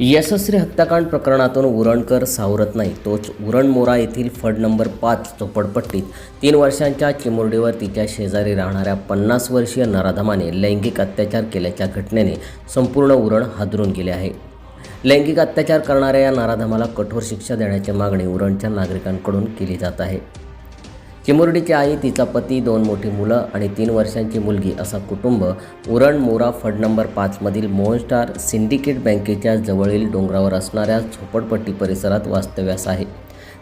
यशस्वी हत्याकांड प्रकरणातून उरणकर सावरत नाही. तोच उरणमोरा येथील फड नंबर पाच चोपडपट्टीत तीन वर्षांच्या चिमुरडीवर तिच्या शेजारी राहणाऱ्या पन्नास वर्षीय नराधमाने लैंगिक अत्याचार केल्याच्या घटनेने संपूर्ण उरण हादरून गेले आहे. लैंगिक अत्याचार करणाऱ्या या नराधमाला कठोर शिक्षा देण्याची मागणी उरणच्या नागरिकांकडून केली जात आहे. चिमुरडीची आई तिचा पती दोन मोठी मुलं आणि तीन वर्षांची मुलगी असा कुटुंब उरण मोरा फड नंबर पाचमधील मोहन स्टार सिंडिकेट बँकेच्या जवळील डोंगरावर असणाऱ्या झोपडपट्टी परिसरात वास्तव्यास आहे.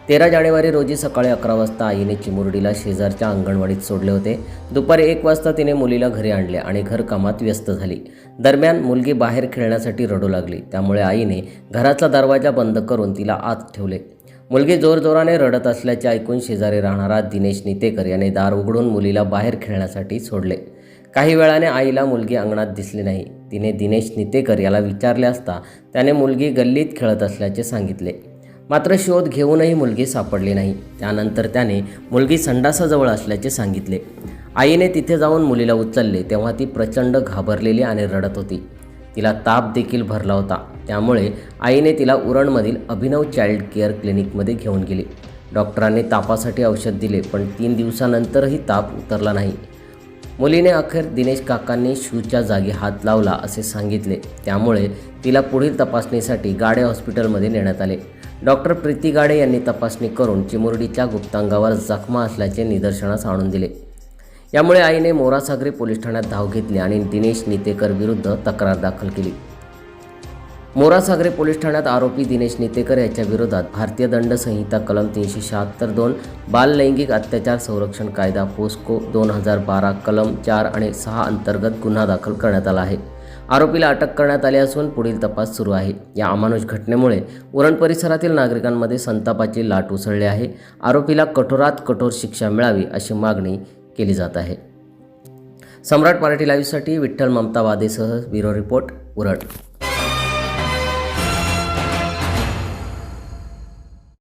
तेरा जानेवारी रोजी सकाळी अकरा वाजता आईने चिमुरडीला शेजारच्या अंगणवाडीत सोडले होते. दुपारी एक वाजता तिने मुलीला घरी आणले आणि घरकामात व्यस्त झाली. दरम्यान मुलगी बाहेर खेळण्यासाठी रडू लागली. त्यामुळे आईने घराचा दरवाजा बंद करून तिला आत ठेवले. मुलगी जोरजोराने रडत असल्याचे ऐकून शेजारी राहणारा दिनेश नितेकर याने दार उघडून मुलीला बाहेर खेळण्यासाठी सोडले. काही वेळाने आईला मुलगी अंगणात दिसली नाही. तिने दिनेश नितेकर याला विचारले असता त्याने मुलगी गल्लीत खेळत असल्याचे सांगितले. मात्र शोध घेऊनही मुलगी सापडली नाही. त्यानंतर त्याने मुलगी संडासाजवळ असल्याचे सांगितले. आईने तिथे जाऊन मुलीला उचलले तेव्हा ती प्रचंड घाबरलेली आणि रडत होती. तिला ताप देखील भरला होता. त्यामुळे आईने तिला उरणमधील अभिनव चाइल्ड केअर क्लिनिकमध्ये घेऊन गेली. डॉक्टरांनी तापासाठी औषध दिले पण तीन दिवसानंतरही ताप उतरला नाही. मुलीने अखेर दिनेश काकांनी शूच्या जागी हात लावला असे सांगितले. त्यामुळे तिला पुढील तपासणीसाठी गाडे हॉस्पिटलमध्ये नेण्यात आले. डॉक्टर प्रीती गाडे यांनी तपासणी करून चिमुरडीच्या गुप्तांगावर जखमा असल्याचे निदर्शनास आणून दिले. यामुळे आईने मोरासागरी पोलीस ठाण्यात धाव घेतली आणि दिनेश नितेकर विरुद्ध तक्रार दाखल केली. मोरासागरे पोलीस ठाण्यात आरोपी दिनेश नितेकर याच्या विरोधात भारतीय दंड संहिता कलम तीनशे शहात्तर दोन बाललैंगिक अत्याचार संरक्षण कायदा पोस्को दोन हजार बारा कलम चार आणि सहा अंतर्गत गुन्हा दाखल करण्यात आला आहे. आरोपीला अटक करण्यात आली असून पुढील तपास सुरू आहे. या अमानुष घटनेमुळे उरण परिसरातील नागरिकांमध्ये संतापाची लाट उसळली आहे. आरोपीला कठोरात कठोर शिक्षा मिळावी अशी मागणी केली जात आहे. सम्राट मराठी लाईव्हसाठी विठ्ठल ममता वादेसह ब्युरो रिपोर्ट उरण.